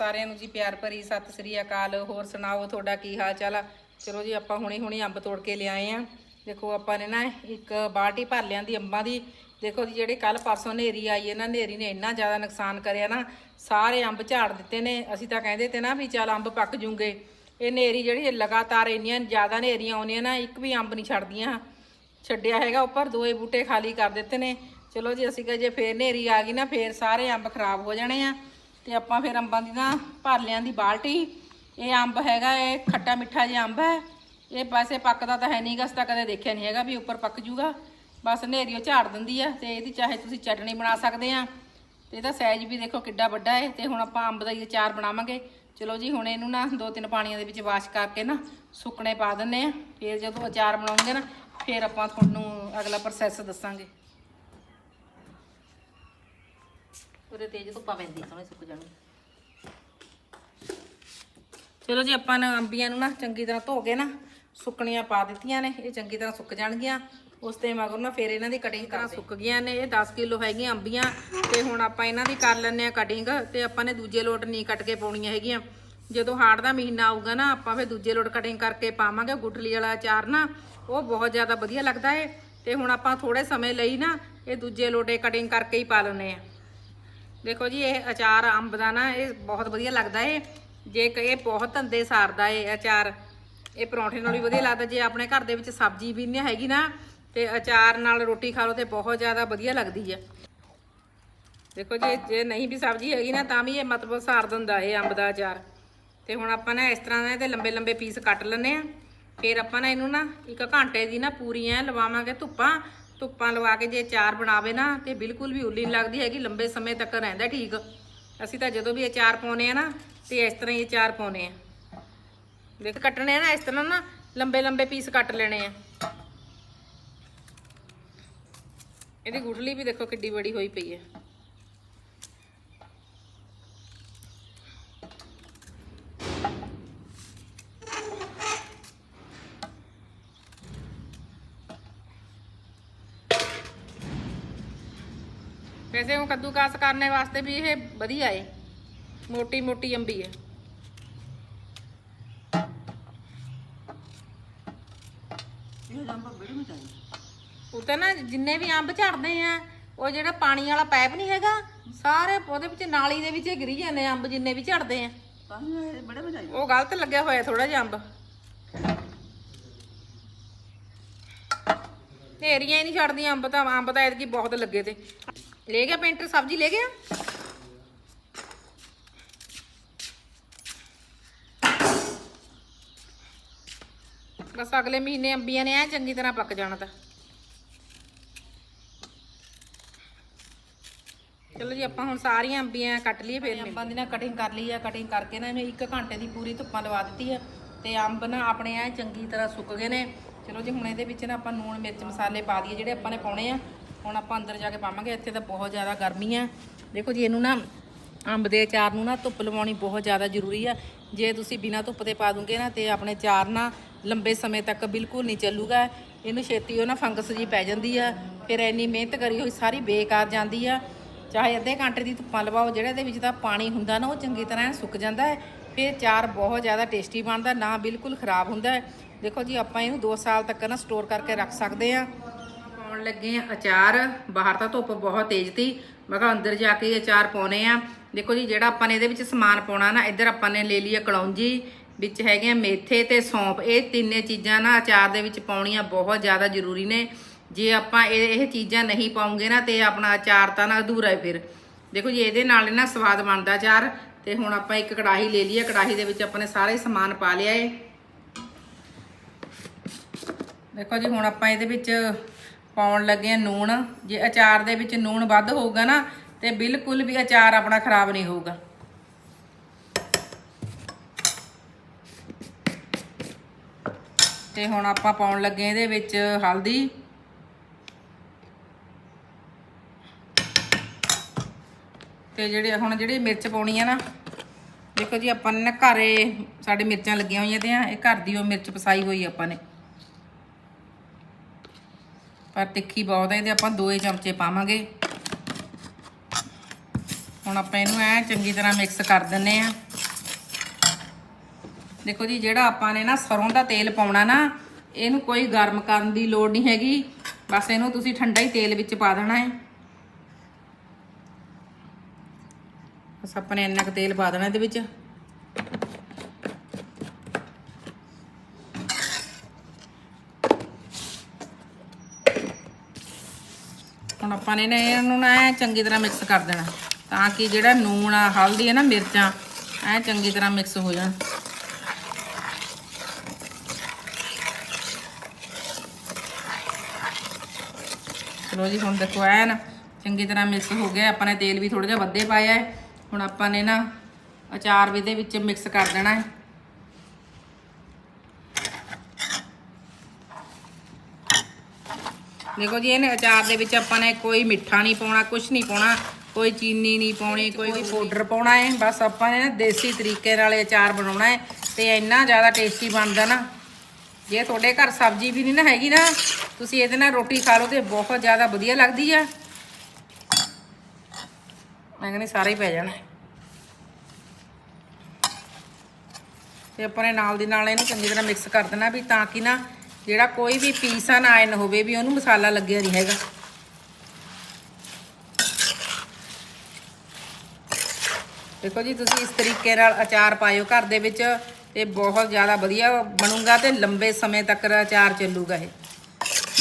ਸਾਰਿਆਂ ਨੂੰ ਜੀ ਪਿਆਰ ਭਰੀ ਸਤਿ ਸ੍ਰੀ ਅਕਾਲ। ਹੋਰ ਸੁਣਾਓ, ਤੁਹਾਡਾ ਕੀ ਹਾਲ ਚਾਲ ਆ? ਚਲੋ ਜੀ, ਆਪਾਂ ਹੁਣੇ ਹੁਣੇ ਅੰਬ ਤੋੜ ਕੇ ਲਿਆਏ ਆ। ਦੇਖੋ, ਆਪਾਂ ਨੇ ਨਾ ਇੱਕ ਬਾਲਟੀ ਭਰ ਲਿਆਂਦੀ ਅੰਬਾਂ ਦੀ। ਦੇਖੋ ਜੀ, ਜਿਹੜੇ ਕੱਲ ਪਰਸੋਂ ਨੇਰੀ ਆਈ ਹੈ ਨਾ ਨੇਰੀ ਨੇ ਇੰਨਾ ਜ਼ਿਆਦਾ ਨੁਕਸਾਨ ਕਰਿਆ ਨਾ, ਸਾਰੇ ਅੰਬ ਝਾੜ ਦਿੱਤੇ ਨੇ। ਅਸੀਂ ਤਾਂ ਕਹਿੰਦੇ ਤੇ ਨਾ ਵੀ ਚੱਲ ਅੰਬ ਪੱਕ ਜੂਗੇ। ਇਹ ਨੇਰੀ ਜਿਹੜੀ ਲਗਾਤਾਰ ਇੰਨੀਆਂ ਜ਼ਿਆਦਾ ਨੇਰੀਆਂ ਆਉਂਦੀਆਂ ਨਾ, ਇੱਕ ਵੀ ਅੰਬ ਨਹੀਂ ਛੱਡਦੀਆਂ। ਛੱਡਿਆ ਹੈਗਾ ਉੱਪਰ, ਦੋਏ ਬੂਟੇ ਖਾਲੀ ਕਰ ਦਿੱਤੇ ਨੇ। ਚਲੋ ਜੀ, ਅਸੀਂ ਕਹੇ ਜੇ ਫੇਰ ਨੇਰੀ ਆ ਗਈ ਨਾ, ਫੇਰ ਸਾਰੇ ਅੰਬ ਖਰਾਬ ਹੋ ਜਾਣੇ ਆ। ਤੇ ਆਪਾਂ ਫਿਰ ਅੰਬਾਂ ਦੀ ਨਾ ਭਰ ਲਿਆਂ ਦੀ ਬਾਲਟੀ। ਇਹ ਅੰਬ ਹੈਗਾ, ਇਹ ਖੱਟਾ ਮਿੱਠਾ ਜਿਹਾ ਅੰਬ ਹੈ। ਇਹ ਪਾਸੇ ਪੱਕਦਾ ਤਾਂ ਹੈ ਨਹੀਂਗਾ ਅਸੀਂ ਤਾਂ ਕਦੇ ਦੇਖਿਆ ਨਹੀਂ ਹੈਗਾ ਵੀ ਉੱਪਰ ਪੱਕ ਜੂਗਾ। ਬਸ ਨੇਰੀ ਉਹ ਝਾੜ ਦਿੰਦੀ ਆ ਤੇ ਇਹਦੀ ਚਾਹੇ ਤੁਸੀਂ ਚਟਣੀ ਬਣਾ ਸਕਦੇ ਆ। ਤੇ ਇਹਦਾ ਸਾਈਜ਼ ਵੀ ਦੇਖੋ ਕਿੱਡਾ ਵੱਡਾ ਹੈ ਤੇ ਹੁਣ ਆਪਾਂ ਅੰਬ ਦਾ ਹੀ ਅਚਾਰ ਬਣਾਵਾਂਗੇ। ਚਲੋ ਜੀ, ਹੁਣ ਇਹਨੂੰ ਨਾ ਦੋ ਤਿੰਨ ਪਾਣੀਆਂ ਦੇ ਵਿੱਚ ਵਾਸ਼ ਕਰਕੇ ਨਾ ਸੁੱਕਣੇ ਪਾ ਦਿੰਨੇ ਆ। ਫਿਰ ਜਦੋਂ ਅਚਾਰ ਬਣਾਉਂਗੇ ਨਾ, ਫਿਰ ਆਪਾਂ ਤੁਹਾਨੂੰ ਅਗਲਾ ਪ੍ਰੋਸੈਸ ਦੱਸਾਂਗੇ। ਉਹਦੇ ਤੇਜ਼ ਧੁੱਪਾਂ ਪੈਂਦੀ, ਸੋਹਣੇ ਸੁੱਕ ਜਾਣਗੇ ਚਲੋ ਜੀ, ਆਪਾਂ ਨਾ ਅੰਬੀਆਂ ਨੂੰ ਨਾ ਚੰਗੀ ਤਰ੍ਹਾਂ ਧੋ ਕੇ ਨਾ ਸੁੱਕਣੀਆਂ ਪਾ ਦਿੱਤੀਆਂ ਨੇ, ਇਹ ਚੰਗੀ ਤਰ੍ਹਾਂ ਸੁੱਕ ਜਾਣਗੀਆਂ। ਉਸ ਤੇ ਮਗਰ ਨਾ ਫਿਰ ਇਹਨਾਂ ਦੀ ਕਟਿੰਗ ਤਰ੍ਹਾਂ ਸੁੱਕ ਗਈਆਂ ਨੇ, ਇਹ 10 ਕਿਲੋ ਹੈਗੀਆਂ ਅੰਬੀਆਂ ਤੇ ਹੁਣ ਆਪਾਂ ਇਹਨਾਂ ਦੀ ਕਰ ਲੈਂਦੇ ਆ ਕਟਿੰਗ ਤੇ ਆਪਾਂ ਨੇ ਦੂਜੇ ਲੋਟ ਨਹੀਂ ਕੱਟ ਕੇ ਪਾਉਣੀਆਂ ਹੈਗੀਆਂ। ਜਦੋਂ ਹਾੜ ਦਾ ਮਹੀਨਾ ਆਊਗਾ ਨਾ, ਆਪਾਂ ਫਿਰ ਦੂਜੇ ਲੋਟ ਕਟਿੰਗ ਕਰਕੇ ਪਾਵਾਂਗੇ। ਗੁਟਲੀ ਵਾਲਾ ਅਚਾਰ ਨਾ, ਉਹ ਬਹੁਤ ਜ਼ਿਆਦਾ ਵਧੀਆ ਲੱਗਦਾ ਏ। ਤੇ ਹੁਣ ਆਪਾਂ ਥੋੜੇ ਸਮੇਂ ਲਈ ਨਾ ਇਹ ਦੂਜੇ ਲੋਟੇ ਕਟਿੰਗ ਕਰਕੇ ਹੀ ਪਾ ਲੈਂਦੇ ਆ ਦੇਖੋ ਜੀ, ਇਹ ਅਚਾਰ ਅੰਬ ਦਾ ਨਾ ਇਹ ਬਹੁਤ ਵਧੀਆ ਲੱਗਦਾ ਏ। ਜੇ ਇਹ ਬਹੁਤ ਧੰਦੇ ਸਾਰਦਾ ਏ ਅਚਾਰ। ਇਹ ਪਰੌਂਠੇ ਨਾਲ ਵੀ ਵਧੀਆ ਲੱਗਦਾ। ਜੇ ਆਪਣੇ ਘਰ ਦੇ ਵਿੱਚ ਸਬਜ਼ੀ ਵੀ ਨਹੀਂ ਹੈਗੀ ਨਾ, ਤੇ ਅਚਾਰ ਨਾਲ ਰੋਟੀ ਖਾ ਲਓ ਤੇ ਬਹੁਤ ਜ਼ਿਆਦਾ ਵਧੀਆ ਲੱਗਦੀ ਹੈ ਦੇਖੋ ਜੇ ਜੇ ਨਹੀਂ ਵੀ ਸਬਜ਼ੀ ਹੈਗੀ ਨਾ, ਤਾਂ ਵੀ ਇਹ ਮਤਲਬ ਸਾਰ ਦਿੰਦਾ ਇਹ ਅੰਬ ਦਾ ਅਚਾਰ। ਤੇ ਹੁਣ ਆਪਾਂ ਨਾ ਇਸ ਤਰ੍ਹਾਂ ਦੇ ਤੇ ਲੰਬੇ ਲੰਬੇ ਪੀਸ ਕੱਟ ਲੈਣੇ ਆ। ਫਿਰ ਆਪਾਂ ਨਾ ਇਹਨੂੰ ਨਾ ਇੱਕ ਘੰਟੇ ਦੀ ਨਾ ਪੂਰੀ ਐ ਲਵਾਵਾਂਗੇ ਧੁੱਪਾਂ। ਧੁੱਪਾਂ ਲਵਾ ਕੇ ਜੇ ਅਚਾਰ ਬਣਾਵੇ ਨਾ ਤੇ ਬਿਲਕੁਲ ਵੀ ਉੱਲੀ ਨਹੀਂ ਲੱਗਦੀ ਹੈਗੀ, ਲੰਬੇ ਸਮੇਂ ਤੱਕ ਰਹਿੰਦਾ ਠੀਕ। ਅਸੀਂ ਤਾਂ ਜਦੋਂ ਵੀ ਅਚਾਰ ਪਾਉਨੇ ਆ ਨਾ ਤੇ ਇਸ ਤਰ੍ਹਾਂ ਹੀ ਅਚਾਰ ਪਾਉਨੇ ਆ। ਦੇਖ, ਕੱਟਣੇ ਆ ਨਾ ਇਸ ਤਰ੍ਹਾਂ ਨਾ, ਲੰਬੇ ਲੰਬੇ ਪੀਸ ਕੱਟ ਲੈਣੇ ਆ। ਇਹਦੀ ਗੁਠਲੀ ਵੀ ਦੇਖੋ ਕਿੱਡੀ ਬੜੀ ਹੋਈ ਪਈ ਹੈ। ਵੈਸੇ ਉਹ ਕੱਦੂਕਾਸ ਕਰਨੇ ਵਾਸਤੇ ਵੀ ਇਹ ਵਧੀਆ ਏ। ਮੋਟੀ ਮੋਟੀ ਅੰਬੀ ਹੈ ਉਹ ਤਾਂ ਨਾ ਜਿੰਨੇ ਵੀ ਅੰਬ ਝੜਦੇ ਆ ਉਹ ਜਿਹੜਾ ਪਾਣੀ ਵਾਲਾ ਪਾਈਪ ਨਹੀਂ ਹੈਗਾ ਸਾਰੇ ਉਹਦੇ ਵਿੱਚ ਨਾਲੀ ਦੇ ਵਿੱਚ ਹੀ ਗਿਰੀ ਜਾਂਦੇ ਆ ਅੰਬ ਜਿੰਨੇ ਵੀ ਝੜਦੇ ਆ। ਉਹ ਗਲਤ ਲੱਗਿਆ ਹੋਇਆ ਥੋੜਾ ਜਿਹਾ ਅੰਬ। ਢੇਰੀਆਂ ਹੀ ਨਹੀਂ ਛੱਡਦੀਆਂ ਅੰਬ ਤਾਂ ਅੰਬ ਤਾਂ ਐਤਕੀ ਬਹੁਤ ਲੱਗੇ ਤੇ। ਲੈ ਗਿਆ ਪੇਂਟਰ, ਸਬਜ਼ੀ ਲੈ ਗਿਆ? ਬਸ ਅਗਲੇ ਮਹੀਨੇ ਅੰਬੀਆਂ ਨੇ ਐ ਚੰਗੀ ਤਰ੍ਹਾਂ ਪੱਕ ਜਾਣਾ ਤਾਂ। ਚਲੋ ਜੀ, ਆਪਾਂ ਹੁਣ ਸਾਰੀਆਂ ਅੰਬੀਆਂ ਕੱਟ ਲਈਏ ਫਿਰ ਅੰਬਾਂ ਦੀ ਨਾ ਕਟਿੰਗ ਕਰ ਲਈ ਆ ਕਟਿੰਗ ਕਰਕੇ ਨਾ ਇਹਨੂੰ 1 ਘੰਟੇ ਦੀ ਪੂਰੀ ਧੁੱਪਾਂ ਲਵਾ ਦਿੱਤੀ ਆ ਤੇ ਅੰਬ ਨਾ ਆਪਣੇ ਐ ਚੰਗੀ ਤਰ੍ਹਾਂ ਸੁੱਕ ਗਏ ਨੇ। ਚਲੋ ਜੀ, ਹੁਣ ਇਹਦੇ ਵਿੱਚ ਨਾ ਆਪਾਂ ਨੂਣ ਮਿਰਚ ਮਸਾਲੇ ਪਾ ਦਈਏ, ਜਿਹੜੇ ਆਪਾਂ ਨੇ ਪਾਉਣੇ ਆ। ਹੁਣ ਆਪਾਂ ਅੰਦਰ ਜਾ ਕੇ ਪਾਵਾਂਗੇ, ਇੱਥੇ ਤਾਂ ਬਹੁਤ ਜ਼ਿਆਦਾ ਗਰਮੀ ਆ। ਦੇਖੋ ਜੀ, ਇਹਨੂੰ ਨਾ ਅੰਬ ਦੇ ਅਚਾਰ ਨੂੰ ਨਾ ਧੁੱਪ ਲਵਾਉਣੀ ਬਹੁਤ ਜ਼ਿਆਦਾ ਜ਼ਰੂਰੀ ਆ। ਜੇ ਤੁਸੀਂ ਬਿਨਾਂ ਧੁੱਪ ਦੇ ਪਾ ਦੋਗੇ ਨਾ ਤੇ ਆਪਣੇ ਅਚਾਰ ਨਾ ਲੰਬੇ ਸਮੇਂ ਤੱਕ ਬਿਲਕੁਲ ਨਹੀਂ ਚੱਲੂਗਾ। ਇਹਨੂੰ ਛੇਤੀ ਉਹ ਨਾ ਫੰਗਸ ਜੀ ਪੈ ਜਾਂਦੀ ਆ, ਫਿਰ ਇੰਨੀ ਮਿਹਨਤ ਕਰੀ ਹੋਈ ਸਾਰੀ ਬੇਕਾਰ ਜਾਂਦੀ ਆ। ਚਾਹੇ ਅੱਧੇ ਘੰਟੇ ਦੀ ਧੁੱਪਾਂ ਲਵਾਓ, ਜਿਹੜਾ ਦੇ ਵਿੱਚ ਤਾਂ ਪਾਣੀ ਹੁੰਦਾ ਨਾ, ਉਹ ਚੰਗੀ ਤਰ੍ਹਾਂ ਸੁੱਕ ਜਾਂਦਾ ਹੈ। ਫਿਰ ਚਾਰ ਬਹੁਤ ਜ਼ਿਆਦਾ ਟੇਸਟੀ ਬਣਦਾ, ਨਾ ਬਿਲਕੁਲ ਖਰਾਬ ਹੁੰਦਾ ਦੇਖੋ ਜੀ, ਆਪਾਂ ਇਹਨੂੰ 2 ਸਾਲ ਤੱਕ ਨਾ ਸਟੋਰ ਕਰਕੇ ਰੱਖ ਸਕਦੇ ਆ ਪਾਉਣ ਲੱਗੇ ਆ, ਅਚਾਰ। ਬਾਹਰ ਤਾਂ ਧੁੱਪ ਬਹੁਤ ਤੇਜ਼ ਤੀ। ਮੈਂ ਕਿਹਾ ਅੰਦਰ ਜਾ ਕੇ ਅਚਾਰ ਪਾਉਣੇ ਆ। ਦੇਖੋ ਜੀ, ਜਿਹੜਾ ਆਪਾਂ ਨੇ ਇਹਦੇ ਵਿੱਚ ਸਮਾਨ ਪਾਉਣਾ ਨਾ, ਇੱਧਰ ਆਪਾਂ ਨੇ ਲੈ ਲਈ ਆ ਕਲੌਂਜੀ, ਵਿੱਚ ਹੈਗੇ ਆ ਮੇਥੇ ਤੇ ਸੌਂਫ। ਇਹ ਤਿੰਨੇ ਚੀਜ਼ਾਂ ਨਾ ਅਚਾਰ ਦੇ ਵਿੱਚ ਪਾਉਣੀਆਂ ਬਹੁਤ ਜ਼ਿਆਦਾ ਜ਼ਰੂਰੀ ਨੇ। ਜੇ ਆਪਾਂ ਇਹ ਇਹ ਚੀਜ਼ਾਂ ਨਹੀਂ ਪਾਉਂਗੇ ਨਾ, ਤੇ ਆਪਣਾ ਅਚਾਰ ਤਾਂ ਨਾ ਅਧੂਰਾ ਹੈ ਫਿਰ। ਦੇਖੋ ਜੀ, ਇਹਦੇ ਨਾਲ ਨਾ ਸਵਾਦ ਬਣਦਾ ਅਚਾਰ। ਤੇ ਹੁਣ ਆਪਾਂ ਇੱਕ ਕੜਾਹੀ ਲੈ ਲਈ ਆ। ਕੜਾਹੀ ਦੇ ਵਿੱਚ ਆਪਾਂ ਨੇ ਸਾਰੇ ਸਮਾਨ ਪਾ ਲਿਆ ਏ। ਦੇਖੋ ਜੀ, ਹੁਣ ਆਪਾਂ ਇਹਦੇ ਵਿੱਚ ਪਾਉਣ ਲੱਗੇ ਆ ਨੂਣ। ਜੇ ਅਚਾਰ ਦੇ ਵਿੱਚ ਨੂਣ ਵੱਧ ਹੋਊਗਾ ਨਾ, ਤੇ ਬਿਲਕੁਲ ਵੀ ਅਚਾਰ ਆਪਣਾ ਖਰਾਬ ਨਹੀਂ ਹੋਊਗਾ। ਤੇ ਹੁਣ ਆਪਾਂ ਪਾਉਣ ਲੱਗੇ ਇਹਦੇ ਵਿੱਚ ਹਲਦੀ। ਤੇ ਜਿਹੜੇ ਹੁਣ ਜਿਹੜੀ ਮਿਰਚ ਪਾਉਣੀ ਆ ਨਾ, ਦੇਖੋ ਜੀ, ਆਪਾਂ ਨੇ ਨਾ ਘਰੇ ਸਾਡੇ ਮਿਰਚਾਂ ਲੱਗੀਆਂ ਹੋਈਆਂ ਤੇ ਆ, ਇਹ ਘਰ ਦੀ ਉਹ ਮਿਰਚ ਪਸਾਈ ਹੋਈ ਆਪਾਂ ਨੇ। ਪਰ ਤਿੱਖੀ ਬਹੁਤ ਹੈ, ਇਹਦੇ ਆਪਾਂ ਦੋਏ ਚਮਚੇ ਪਾਵਾਂਗੇ। ਹੁਣ ਆਪਾਂ ਇਹਨੂੰ ਐ ਚੰਗੀ ਤਰ੍ਹਾਂ ਮਿਕਸ ਕਰ ਦਿੰਨੇ ਆ। ਦੇਖੋ ਜੀ, ਜਿਹੜਾ ਆਪਾਂ ਨੇ ਨਾ ਸਰੋਂ ਦਾ ਤੇਲ ਪਾਉਣਾ ਨਾ, ਇਹਨੂੰ ਕੋਈ ਗਰਮ ਕਰਨ ਦੀ ਲੋੜ ਨਹੀਂ ਹੈਗੀ। ਬਸ ਇਹਨੂੰ ਤੁਸੀਂ ਠੰਡਾ ਹੀ ਤੇਲ ਵਿੱਚ ਪਾ ਦੇਣਾ ਹੈ। ਬਸ ਆਪਾਂ ਨੇ ਇੰਨਾ ਕੁ ਤੇਲ ਪਾ ਦੇਣਾ ਇਹਦੇ ਵਿੱਚ। ਆਪਾਂ ਨੇ ਇਹਨੂੰ ਨਾ ਐਂ ਚੰਗੀ ਤਰ੍ਹਾਂ ਮਿਕਸ ਕਰ ਦੇਣਾ। ਤਾਂ ਕਿ ਜਿਹੜਾ ਨੂਣ ਆ, ਹਲਦੀ ਹੈ ਨਾ, ਮਿਰਚਾਂ, ਐ ਚੰਗੀ ਤਰ੍ਹਾਂ ਮਿਕਸ ਹੋ ਜਾਣ। ਚਲੋ ਜੀ, ਹੁਣ ਦੇਖੋ ਐਨ ਚੰਗੀ ਤਰ੍ਹਾਂ ਮਿਕਸ ਹੋ ਗਿਆ। ਆਪਾਂ ਨੇ ਤੇਲ ਵੀ ਥੋੜਾ ਜਿਹਾ ਵੱਧੇ ਪਾਇਆ ਹੈ। ਹੁਣ ਆਪਾਂ ਨੇ ਨਾ ਅਚਾਰ ਵੀ ਦੇ ਵਿੱਚ ਮਿਕਸ ਕਰ ਦੇਣਾ ਹੈ। ਦੇਖੋ ਜੀ ਇਹਨੇ ਅਚਾਰ ਦੇ ਵਿੱਚ ਆਪਾਂ ਨੇ ਕੋਈ ਮਿੱਠਾ ਨਹੀਂ ਪਾਉਣਾ ਕੁਝ ਨਹੀਂ ਪਾਉਣਾ ਕੋਈ ਚੀਨੀ ਨਹੀਂ ਪਾਉਣੀ ਕੋਈ ਵੀ ਪਾਊਡਰ ਪਾਉਣਾ ਹੈ ਬਸ ਆਪਾਂ ਨੇ ਦੇਸੀ ਤਰੀਕੇ ਨਾਲ ਇਹ ਅਚਾਰ ਬਣਾਉਣਾ ਹੈ ਤੇ ਇੰਨਾ ਜ਼ਿਆਦਾ ਟੇਸਟੀ ਬਣਦਾ ਨਾ। ਜੇ ਤੁਹਾਡੇ ਘਰ ਸਬਜ਼ੀ ਵੀ ਨਹੀਂ ਨਾ ਹੈਗੀ ਨਾ ਤੁਸੀਂ ਇਹਦੇ ਨਾਲ ਰੋਟੀ ਖਾ ਲਓ ਤੇ ਬਹੁਤ ਜ਼ਿਆਦਾ ਵਧੀਆ ਲੱਗਦੀ ਆ। ਮੈਂ ਕਹਿੰਦੀ ਸਾਰੇ ਹੀ ਪੈ ਜਾਣਾ। ਤੇ ਆਪਾਂ ਨੇ ਨਾਲ ਦੀ ਨਾਲ ਇਹਨੂੰ ਚੰਗੀ ਤਰ੍ਹਾਂ ਮਿਕਸ ਕਰ ਦੇਣਾ ਵੀ ਤਾਂ ਕਿ ਨਾ ਜਿਹੜਾ ਕੋਈ ਵੀ ਪੀਸ ਆ ਨਾ ਆਇਨ ਹੋਵੇ ਵੀ ਉਹਨੂੰ ਮਸਾਲਾ ਲੱਗਿਆ ਨਹੀਂ ਹੈਗਾ। ਦੇਖੋ ਜੀ, ਤੁਸੀਂ ਇਸ ਤਰੀਕੇ ਨਾਲ ਅਚਾਰ ਪਾਇਓ ਘਰ ਦੇ ਵਿੱਚ ਤੇ ਬਹੁਤ ਜ਼ਿਆਦਾ ਵਧੀਆ ਬਣੂਗਾ ਤੇ ਲੰਬੇ ਸਮੇਂ ਤੱਕ ਅਚਾਰ ਚੱਲੂਗਾ ਇਹ।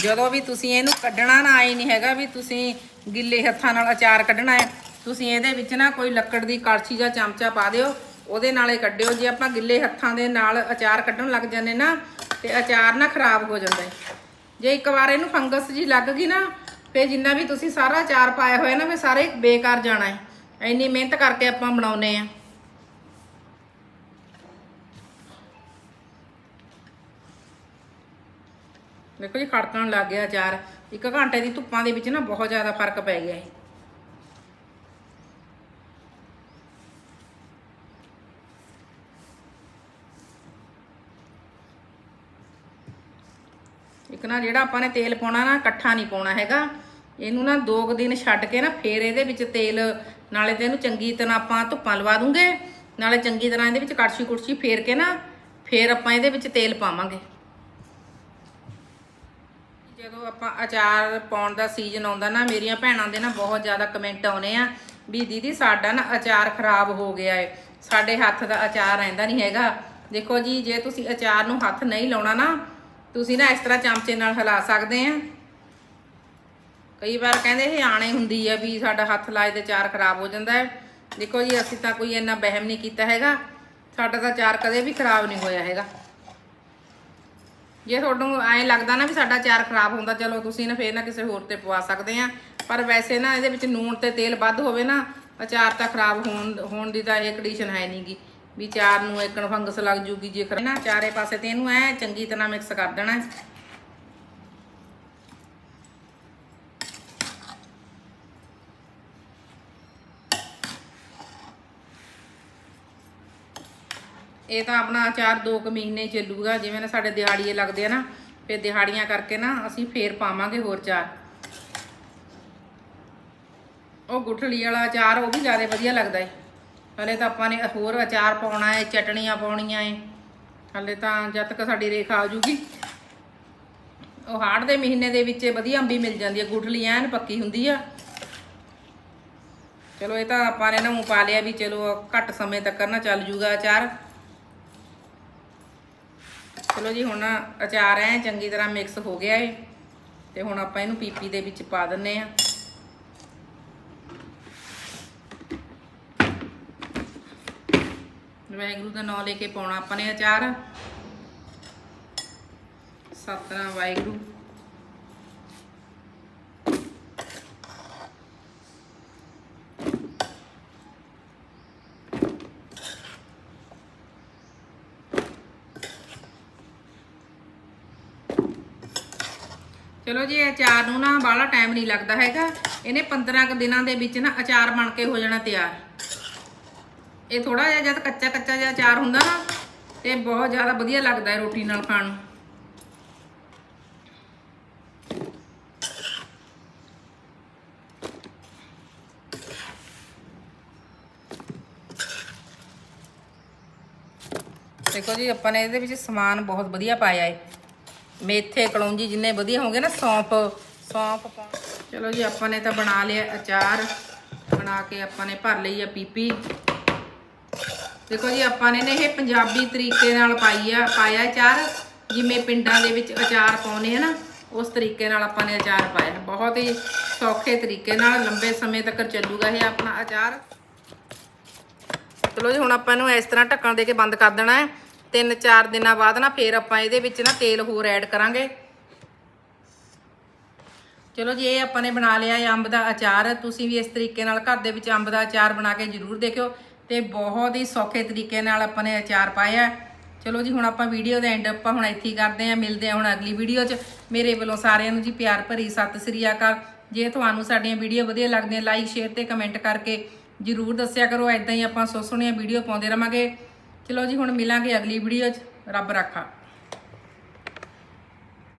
ਜਦੋਂ ਵੀ ਤੁਸੀਂ ਇਹਨੂੰ ਕੱਢਣਾ ਨਾ ਆਏ ਨਹੀਂ ਹੈਗਾ ਵੀ ਤੁਸੀਂ ਗਿੱਲੇ ਹੱਥਾਂ ਨਾਲ ਅਚਾਰ ਕੱਢਣਾ ਹੈ, ਤੁਸੀਂ ਇਹਦੇ ਵਿੱਚ ਨਾ ਕੋਈ ਲੱਕੜ ਦੀ ਕੜਛੀ ਜਾਂ ਚਮਚਾ ਪਾ ਦਿਓ, ਉਹਦੇ ਨਾਲੇ ਕੱਢਿਓ। ਜੇ ਆਪਾਂ ਗਿੱਲੇ ਹੱਥਾਂ ਦੇ ਨਾਲ ਅਚਾਰ ਕੱਢਣ ਲੱਗ ਜਾਂਦੇ ਨਾ ਤੇ ਅਚਾਰ ਨਾ ਖਰਾਬ ਹੋ ਜਾਂਦਾ ਹੈ। ਜੇ ਇੱਕ ਵਾਰ ਇਹਨੂੰ ਫੰਗਸ ਜੀ ਲੱਗ ਗਈ ਨਾ ਫੇ ਜਿੰਨਾ ਵੀ ਤੁਸੀਂ ਸਾਰਾ ਅਚਾਰ ਪਾਇਆ ਹੋਇਆ ਨਾ ਫੇ ਸਾਰੇ ਬੇਕਾਰ ਜਾਣਾ ਹੈ। ਇੰਨੀ ਮਿਹਨਤ ਕਰਕੇ ਆਪਾਂ ਬਣਾਉਨੇ ਆ ਦੇਖੋ ਜੀ, ਖੜਕਣ ਲੱਗ ਗਿਆ ਅਚਾਰ। ਇੱਕ ਘੰਟੇ ਦੀ ਧੁੱਪਾਂ ਦੇ ਵਿੱਚ ਨਾ ਬਹੁਤ ਜ਼ਿਆਦਾ ਫ਼ਰਕ ਪੈ ਗਿਆ ਹੈ। ਇੱਕ ਨਾ ਜਿਹੜਾ ਆਪਾਂ ਨੇ ਤੇਲ ਪਾਉਣਾ ਨਾ, ਇਕੱਠਾ ਨਹੀਂ ਪਾਉਣਾ ਹੈਗਾ। ਇਹਨੂੰ ਨਾ ਦੋ ਕੁ ਦਿਨ ਛੱਡ ਕੇ ਨਾ ਫੇਰ ਇਹਦੇ ਵਿੱਚ ਤੇਲ, ਨਾਲੇ ਤੇ ਇਹਨੂੰ ਚੰਗੀ ਤਰ੍ਹਾਂ ਆਪਾਂ ਧੁੱਪਾਂ ਲਵਾ ਦੂੰਗੇ। ਨਾਲੇ ਚੰਗੀ ਤਰ੍ਹਾਂ ਇਹਦੇ ਵਿੱਚ ਕੜਛੀ ਕੁੜਛੀ ਫੇਰ ਕੇ ਨਾ, ਫੇਰ ਆਪਾਂ ਇਹਦੇ ਵਿੱਚ ਤੇਲ ਪਾਵਾਂਗੇ। ਜਦੋਂ ਆਪਾਂ ਅਚਾਰ ਪਾਉਣ ਦਾ ਸੀਜ਼ਨ ਆਉਂਦਾ ਨਾ, ਮੇਰੀਆਂ ਭੈਣਾਂ ਦੇ ਨਾ ਬਹੁਤ ਜ਼ਿਆਦਾ ਕਮੈਂਟ ਆਉਨੇ ਆ ਵੀ ਦੀਦੀ ਸਾਡਾ ਨਾ ਅਚਾਰ ਖਰਾਬ ਹੋ ਗਿਆ ਏ। ਸਾਡੇ ਹੱਥ ਦਾ ਅਚਾਰ ਰਹਿੰਦਾ ਨਹੀਂ ਹੈਗਾ। ਦੇਖੋ ਜੀ, ਜੇ ਤੁਸੀਂ ਅਚਾਰ ਨੂੰ ਹੱਥ ਨਹੀਂ ਲਾਉਣਾ ਨਾ ਤੁਸੀਂ ਨਾ ਇਸ ਤਰ੍ਹਾਂ ਚਮਚੇ ਨਾਲ ਹਿਲਾ ਸਕਦੇ ਆ। ਕਈ ਵਾਰ ਕਹਿੰਦੇ ਇਹ ਆਣੇ ਹੁੰਦੀ ਆ ਵੀ ਸਾਡਾ ਹੱਥ ਲਾਏ ਤੇ ਚਾਰ ਖਰਾਬ ਹੋ ਜਾਂਦਾ ਹੈ। ਦੇਖੋ ਜੀ, ਅਸੀਂ ਤਾਂ ਕੋਈ ਇੰਨਾ ਵਹਿਮ ਨਹੀਂ ਕੀਤਾ ਹੈਗਾ। ਸਾਡਾ ਤਾਂ ਚਾਰ ਕਦੇ ਵੀ ਖਰਾਬ ਨਹੀਂ ਹੋਇਆ ਹੈਗਾ। ਜੇ ਤੁਹਾਨੂੰ ਐਂ ਲੱਗਦਾ ਨਾ ਵੀ ਸਾਡਾ ਚਾਰ ਖਰਾਬ ਹੁੰਦਾ, ਚਲੋ ਤੁਸੀਂ ਨਾ ਫੇਰ ਨਾ ਕਿਸੇ ਹੋਰ ਤੇ ਪਵਾ ਸਕਦੇ ਆ। ਪਰ ਵੈਸੇ ਨਾ ਇਹਦੇ ਵਿੱਚ ਨੂਣ ਤੇ ਤੇਲ ਵੱਧ ਹੋਵੇ ਨਾ, ਅਚਾਰ ਤਾਂ ਖਰਾਬ ਹੋਣ ਹੋਣ ਦੀ ਤਾਂ ਇਹ ਕੰਡੀਸ਼ਨ ਹੈ ਨਹੀਂਗੀ ਵੀ ਚਾਰ ਨੂੰ ਇੱਕਣ ਫੰਗਸ ਲੱਗ ਜੂਗੀ ਜੇ ਨਾ, ਚਾਰੇ ਪਾਸੇ ਤੇ ਇਹਨੂੰ ਐ ਚੰਗੀ ਤਰ੍ਹਾਂ ਮਿਕਸ ਕਰ ਦੇਣਾ ਇਹ ਤਾਂ ਆਪਣਾ ਅਚਾਰ 2 ਕੁ ਮਹੀਨੇ ਚੱਲੂਗਾ, ਜਿਵੇਂ ਨਾ ਸਾਡੇ ਦਿਹਾੜੀਏ ਲੱਗਦੇ ਆ ਨਾ, ਫਿਰ ਦਿਹਾੜੀਆਂ ਕਰਕੇ ਨਾ ਅਸੀਂ ਫੇਰ ਪਾਵਾਂਗੇ ਹੋਰ ਚਾਰ। ਉਹ ਗੁਠਲੀ ਵਾਲਾ ਅਚਾਰ ਉਹ ਵੀ ਜ਼ਿਆਦਾ ਵਧੀਆ ਲੱਗਦਾ ਹੈ ਹਲੇ ਤਾਂ ਆਪਾਂ ਨੇ ਹੋਰ ਅਚਾਰ ਪਾਉਣਾ ਹੈ ਚਟਣੀਆਂ ਪਾਉਣੀਆਂ ਹੈ ਹਲੇ ਤਾਂ ਜਦ ਤੱਕ ਸਾਡੀ ਰੇਖਾ ਆ ਜੂਗੀ। ਉਹ ਹਾੜ ਦੇ ਮਹੀਨੇ ਦੇ ਵਿੱਚ ਵਧੀਆ ਅੰਬੀ ਮਿਲ ਜਾਂਦੀ ਹੈ ਗੁਠਲੀ ਐਨ ਪੱਕੀ ਹੁੰਦੀ ਆ। ਚਲੋ ਇਹ ਤਾਂ ਆਪਾਂ ਨੇ ਨਾ ਮੂੰਹ ਪਾ ਲਿਆ ਵੀ ਚਲੋ ਘੱਟ ਸਮੇਂ ਤੱਕ ਨਾ ਚੱਲ ਜੂਗਾ ਅਚਾਰ। ਚਲੋ ਜੀ, ਹੁਣ ਅਚਾਰ ਐ ਚੰਗੀ ਤਰ੍ਹਾਂ ਮਿਕਸ ਹੋ ਗਿਆ ਏ। ਤੇ ਹੁਣ ਆਪਾਂ ਇਹਨੂੰ ਪੀਪੀ ਦੇ ਵਿੱਚ ਪਾ ਦਿੰਨੇ ਆ। ਵਾਹਿਗੁਰੂ ਦਾ ਨਾਮ ਲੈ ਕੇ ਪਾਉਣਾ ਆਪਾਂ ਨੇ ਅਚਾਰ ਸਤਨਾਮ ਵਾਹਿਗੁਰੂ। ਚਲੋ ਜੀ ਅਚਾਰ ਨੂੰ ਨਾ ਬਾਹਲਾ ਟਾਈਮ ਨਹੀਂ ਲੱਗਦਾ ਹੈਗਾ। ਇਹਨੇ 15 ਕੁ ਦਿਨਾਂ ਦੇ ਵਿੱਚ ਨਾ ਅਚਾਰ ਬਣ ਕੇ ਹੋ ਜਾਣਾ ਤਿਆਰ। ਇਹ ਥੋੜਾ ਜਿਹਾ ਜਦ ਕੱਚਾ ਕੱਚਾ ਜਿਹਾ ਅਚਾਰ ਹੁੰਦਾ ਨਾ, ਤੇ ਬਹੁਤ ਜ਼ਿਆਦਾ ਵਧੀਆ ਲੱਗਦਾ ਹੈ ਰੋਟੀ ਨਾਲ ਖਾਣ ਨੂੰ। ਦੇਖੋ ਜੀ, ਆਪਾਂ ਨੇ ਇਹਦੇ ਵਿੱਚ ਸਮਾਨ ਬਹੁਤ ਵਧੀਆ ਪਾਇਆ ਹੈ ਮੇਥੇ, ਕਲੌਂਜੀ ਜਿੰਨੇ ਵਧੀਆ ਹੋਗੇ ਨਾ ਸੌਂਪ ਸੌਂਫ ਚਲੋ ਜੀ, ਆਪਾਂ ਨੇ ਤਾਂ ਬਣਾ ਲਿਆ ਅਚਾਰ। ਬਣਾ ਕੇ ਆਪਾਂ ਨੇ ਭਰ ਲਈ ਆ ਪੀਪੀ ਦੇਖੋ ਜੀ, ਆਪਾਂ ਨੇ ਨਾ ਇਹ ਪੰਜਾਬੀ ਤਰੀਕੇ ਨਾਲ ਪਾਈ ਆ, ਪਾਇਆ ਅਚਾਰ, ਜਿਵੇਂ ਪਿੰਡਾਂ ਦੇ ਵਿੱਚ ਅਚਾਰ ਪਾਉਨੇ ਆ ਨਾ, ਉਸ ਤਰੀਕੇ ਨਾਲ ਆਪਾਂ ਨੇ ਅਚਾਰ ਪਾਇਆ। ਬਹੁਤ ਹੀ ਸੌਖੇ ਤਰੀਕੇ ਨਾਲ, ਲੰਬੇ ਸਮੇਂ ਤੱਕ ਚੱਲੂਗਾ ਇਹ ਆਪਣਾ ਅਚਾਰ। ਚਲੋ ਜੀ, ਹੁਣ ਆਪਾਂ ਇਹਨੂੰ ਇਸ ਤਰ੍ਹਾਂ ਢੱਕਣ ਦੇ ਕੇ ਬੰਦ ਕਰ ਦੇਣਾ ਹੈ। ਤਿੰਨ ਚਾਰ ਦਿਨਾਂ ਬਾਅਦ ਨਾ, ਫੇਰ ਆਪਾਂ ਇਹਦੇ ਵਿੱਚ ਨਾ ਤੇਲ ਹੋਰ ਐਡ ਕਰਾਂਗੇ। ਚਲੋ ਜੀ, ਇਹ ਆਪਾਂ ਨੇ ਬਣਾ ਲਿਆ ਇਹ ਅੰਬ ਦਾ ਅਚਾਰ। ਤੁਸੀਂ ਵੀ ਇਸ ਤਰੀਕੇ ਨਾਲ ਘਰ ਦੇ ਵਿੱਚ ਅੰਬ ਦਾ ਅਚਾਰ ਬਣਾ ਕੇ ਜ਼ਰੂਰ ਦੇਖਿਓ। ਤੇ ਬਹੁਤ ਹੀ ਸੌਖੇ ਤਰੀਕੇ ਨਾਲ ਆਪਾਂ ਨੇ ਅਚਾਰ ਪਾਇਆ। ਚਲੋ ਜੀ, ਹੁਣ ਆਪਾਂ ਵੀਡੀਓ ਦਾ ਐਂਡ ਆਪਾਂ ਹੁਣ ਇੱਥੇ ਹੀ ਕਰਦੇ ਆਂ ਮਿਲਦੇ ਆਂ ਹੁਣ ਅਗਲੀ ਵੀਡੀਓ 'ਚ। ਮੇਰੇ ਵੱਲੋਂ ਸਾਰਿਆਂ ਨੂੰ ਜੀ ਪਿਆਰ ਭਰੀ ਸਤਿ ਸ੍ਰੀ ਅਕਾਲ। ਜੇ ਤੁਹਾਨੂੰ ਸਾਡੀਆਂ ਵੀਡੀਓ ਵਧੀਆ ਲੱਗਦੀਆਂ ਲਾਈਕ ਸ਼ੇਅਰ ਤੇ ਕਮੈਂਟ ਕਰਕੇ ਜ਼ਰੂਰ ਦੱਸਿਆ ਕਰੋ। ਐਦਾਂ ਹੀ ਆਪਾਂ ਸੋ ਸੋਹਣੀਆਂ ਵੀਡੀਓ ਪਾਉਂਦੇ ਰਵਾਂਗੇ। ਚਲੋ ਜੀ, ਹੁਣ ਮਿਲਾਂਗੇ ਅਗਲੀ ਵੀਡੀਓ 'ਚ। ਰੱਬ ਰਾਖਾ।